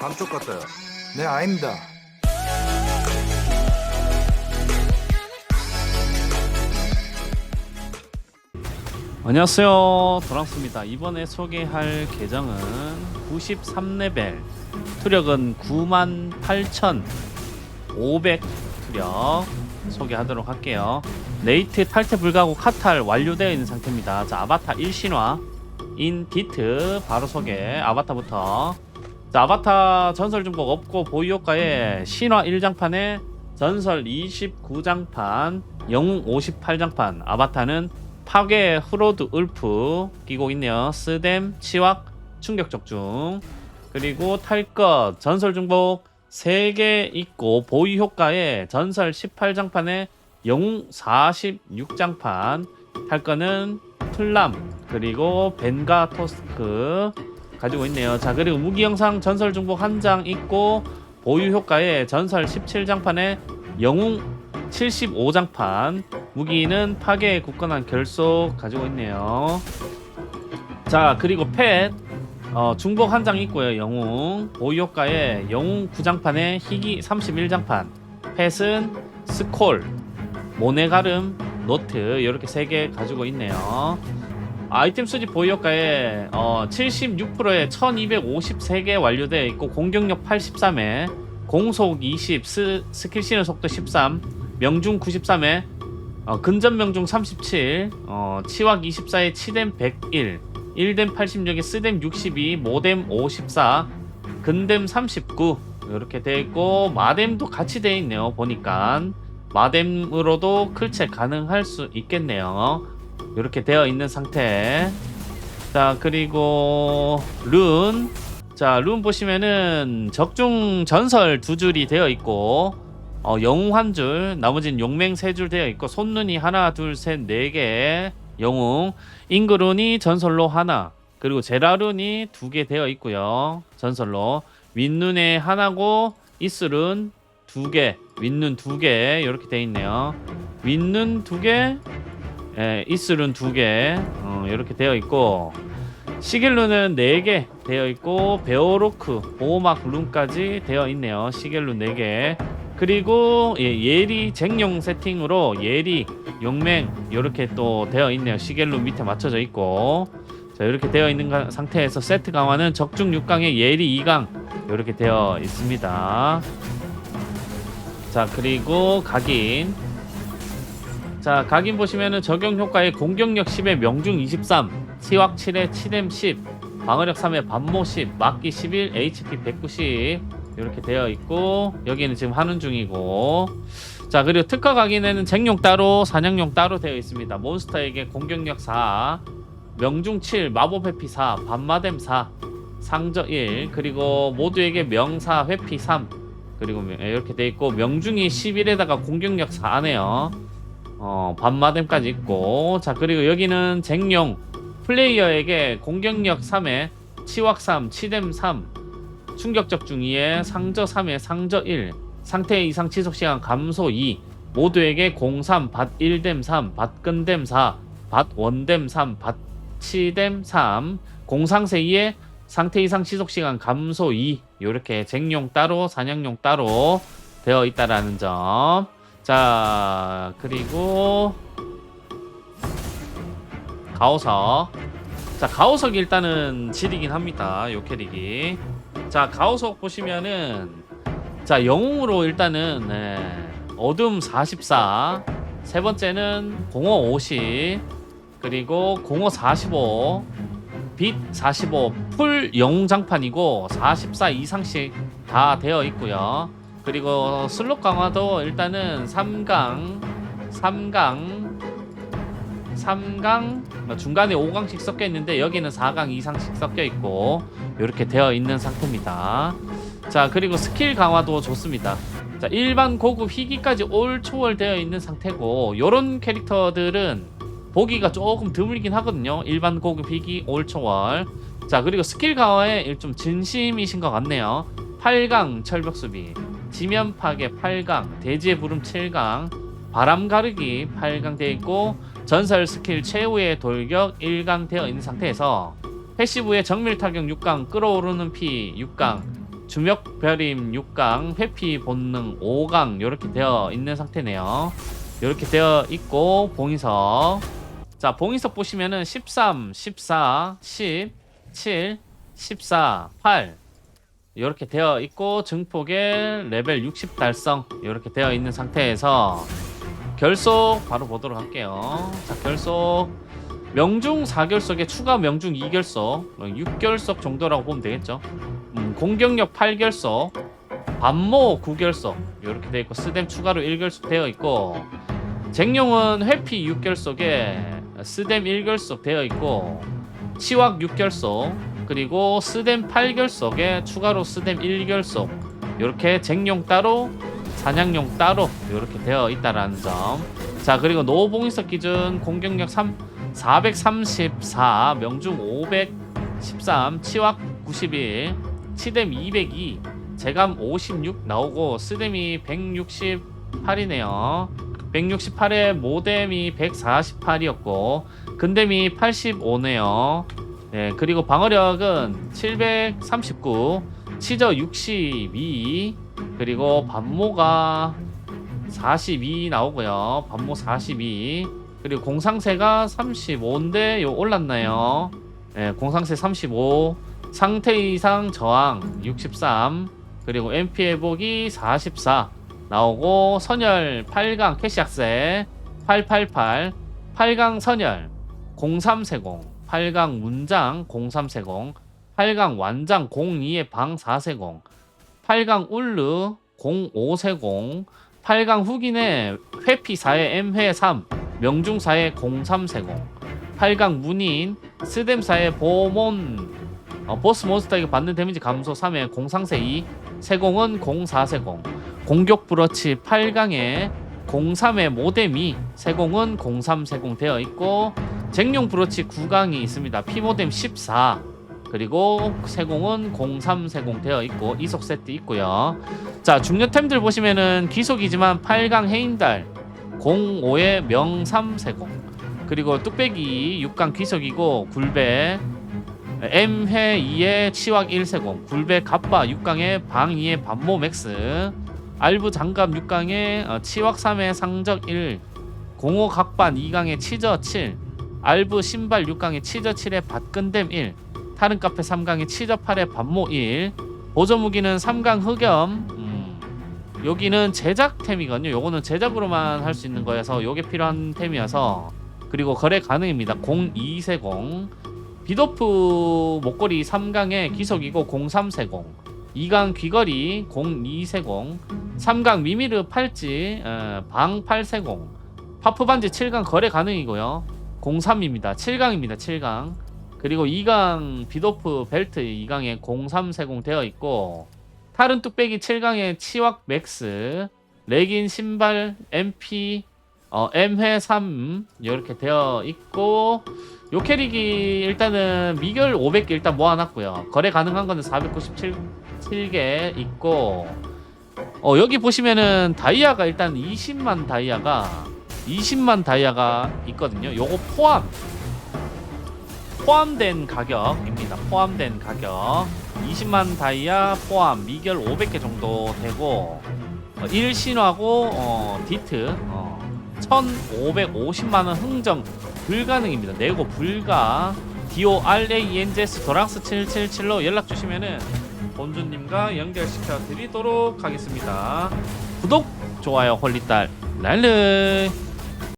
감쪽 같아요. 네, 아닙니다. 안녕하세요. 도랑스입니다. 이번에 소개할 계정은 93레벨. 투력은 98,500 투력 소개하도록 할게요. 네이트 탈퇴 불가하고 카탈 완료되어 있는 상태입니다. 자 아바타 1신화 인 디트 바로 소개. 아바타부터 자 아바타 전설 중복 없고 보유 효과에 신화 1장판에 전설 29장판 영웅 58장판 아바타는 파괴 후로드 울프 끼고 있네요. 스뎀, 치왁, 충격 적중. 그리고 탈 것, 전설 중복 3개 있고 보유 효과에 전설 18장판에 영웅 46장판 탈 거는 플람 그리고 벤가 토스크 가지고 있네요. 자 그리고 무기 영상 전설 중복 한 장 있고 보유 효과에 전설 17장판에 영웅 75장판. 무기는 파괴에 굳건한 결속 가지고 있네요. 자 그리고 펫. 어, 중복 한 장 있고요 영웅. 보유 효과에 영웅 9장판에 희귀 31장판. 펫은 스콜 모네가름 노트 이렇게 3개 가지고 있네요 아이템 수집 보유 효과에 어, 76%에 1253개 완료되어 있고 공격력 83에 공속 20 스, 스킬 쉬는 속도 13 명중 93에 어, 근접 명중 37 어, 치확 24에 치뎀 101 1뎀 86에 스뎀 62 모뎀 54 근뎀 39 이렇게 돼 있고 마뎀도 같이 돼 있네요 보니까 마뎀으로도 클체 가능할 수 있겠네요 이렇게 되어 있는 상태 자 그리고 룬 자, 룬 보시면은 적중 전설 두 줄이 되어 있고 어, 영웅 한 줄, 나머지는 용맹 세 줄 되어 있고 손눈이 하나, 둘, 셋, 네 개. 영웅, 잉그룬이 전설로 하나, 그리고 제라룬이 두 개 되어 있고요. 전설로 윗눈에 하나고 이슬은 두 개, 윗눈 두 개 이렇게 되어 있네요. 윗눈 두 개, 예, 이슬은 두 개, 어, 이렇게 되어 있고 시겔룬은 4개 되어 있고 베오로크 보호막 룬까지 되어 있네요. 시겔룬 4개. 그리고 예, 예리 쟁용 세팅으로 예리 용맹 이렇게 또 되어 있네요. 시겔룬 밑에 맞춰져 있고. 자 이렇게 되어 있는 가- 상태에서 세트 강화는 적중 6강에 예리 2강 이렇게 되어 있습니다. 자 그리고 각인 자 각인 보시면은 적용 효과에 공격력 10에 명중 23 치확 7에 치뎀 10 방어력 3에 반모 10 막기 11 HP 190 이렇게 되어 있고 여기는 지금 하는 중이고. 자 그리고 특화 각인에는 쟁용 따로 사냥용 따로 되어 있습니다. 몬스터에게 공격력 4 명중 7 마법 회피 4 반마뎀 4 상저 1 그리고 모두에게 명사 회피 3 그리고 이렇게 되어 있고 명중이 11에다가 공격력 4네요 어, 반마뎀까지 있고. 자 그리고 여기는 쟁용 플레이어에게 공격력 3에 치확 3, 치뎀 3 충격적 중 2에 상저 3에 상저 1 상태 이상 지속 시간 감소 2 모두에게 03, 밭 1뎀 3, 밭근뎀 4, 밭 원뎀 3, 밭 치뎀 3 공상세 2에 상태 이상 지속 시간 감소 2 이렇게 쟁용 따로 사냥용 따로 되어 있다라는 점 자 그리고 가오석. 자 가오석 일단은 질이긴 합니다 요 캐릭이. 자 가오석 보시면은 자 영웅으로 일단은 네, 어둠 44 세 번째는 공허 50 그리고 공허 45 빛 45, 풀 영웅 장판이고 44 이상씩 다 되어 있고요. 그리고 슬롯 강화도 일단은 3강, 3강, 3강, 뭐 중간에 5강씩 섞여 있는데 여기는 4강 이상씩 섞여 있고 이렇게 되어 있는 상태입니다. 자 그리고 스킬 강화도 좋습니다. 자 일반 고급 희귀까지 올 초월 되어 있는 상태고 요런 캐릭터들은 보기가 조금 드물긴 하거든요. 일반 고급 희귀 올 초월. 자 그리고 스킬 강화에 좀 진심이신 것 같네요. 8강 철벽 수비, 지면 파괴 8강, 대지의 부름 7강, 바람 가르기 8강 되어 있고 전설 스킬 최후의 돌격 1강 되어 있는 상태에서 패시브의 정밀 타격 6강, 끌어오르는 피 6강, 주먹별임 6강, 회피 본능 5강 이렇게 되어 있는 상태네요. 이렇게 되어 있고 봉이석. 자, 봉이석 보시면은 13, 14, 10, 7, 14, 8 이렇게 되어 있고 증폭에 레벨 60 달성 이렇게 되어 있는 상태에서 결속 바로 보도록 할게요. 자, 결속 명중 4결속에 추가 명중 2결속 6결속 정도라고 보면 되겠죠. 음, 공격력 8결속 반모 9결속 이렇게 되어 있고 스댐 추가로 1결속 되어 있고 쟁룡은 회피 6결속에 스댐 1결속 되어 있고 치확 6결속 그리고 스댐 8결속에 추가로 스댐 1결속 이렇게 쟁룡 따로 사냥용 따로 이렇게 되어 있다라는 점. 자 그리고 노봉이석 기준 공격력 3 434 명중 513 치확 91 치뎀 202 재감 56 나오고 스뎀이 168이네요 168에 모뎀이 148이었고 근뎀이 85네요 네, 그리고 방어력은 739 치저 62 그리고 반모가 42 나오고요 반모 42 그리고 공상세가 35인데 요 올랐나요? 네, 공상세 35 상태 이상 저항 63 그리고 MP 회복이 44 나오고 선열 8강 캐시악세 888 8강 선열 0340 8강 문장 0340 8강 완장 02의 방440 8강 울르 0540 8강 후기내 회피 4의 M회 3 명중 4의 0340 8강 문인 스뎀 4의 보몬. 어, 보스 몬스터에게 받는 데미지 감소 3의 공상세 2 세공은 04세공 공격 브러치 8강에 03의 모뎀이 세공은 03세공 되어 있고 쟁룡 브러치 9강이 있습니다. 피모뎀 14 그리고 세공은 03세공 되어 있고 이속 세트 있고요. 자 중요템들 보시면은 기속이지만 8강 해인달 05의 명삼 세공 그리고 뚝배기 6강 귀석이고 굴배 M회 2의 치확 1세공 굴배 갑바 6강의 방 2의 반모 맥스 알부 장갑 6강의 어, 치확 3의 상적 1 공호 각반 2강의 치저 7 알부 신발 6강의 치저 7의 밭근댐 1 타른 카페 3강의 치저 8의 반모 1 보조 무기는 3강 흑염. 음, 여기는 제작템이거든요. 요거는 제작으로만 할 수 있는 거여서 요게 필요한 템이어서. 그리고 거래 가능입니다. 0240 비도프 목걸이 3강에 기석이고 0340 2강 귀걸이 0240 3강 미미르 팔찌 어, 방840 파프 반지 7강 거래 가능이고요. 03입니다. 7강입니다. 7강 그리고 2강 비도프 벨트 2강에 0340 되어 있고 탈은 뚝배기 7강에 치왁 맥스 레긴 신발 MP 어, M회 3 이렇게 되어 있고 요 캐릭이 일단은 미결 500개 일단 모아놨고요 거래 가능한 거는 497개 있고 어 여기 보시면은 다이아가 일단 20만 다이아가 20만 다이아가 있거든요. 요거 포함. 포함된 가격입니다. 포함된 가격. 20만 다이아 포함. 미결 500개 정도 되고 어, 1신화고 어, 디트 어, 1550만원 흥정 불가능입니다. 내고 불가. DORANGS 도랑스 777로 연락 주시면은 본주님과 연결시켜 드리도록 하겠습니다. 구독 좋아요 홀리딸 랄르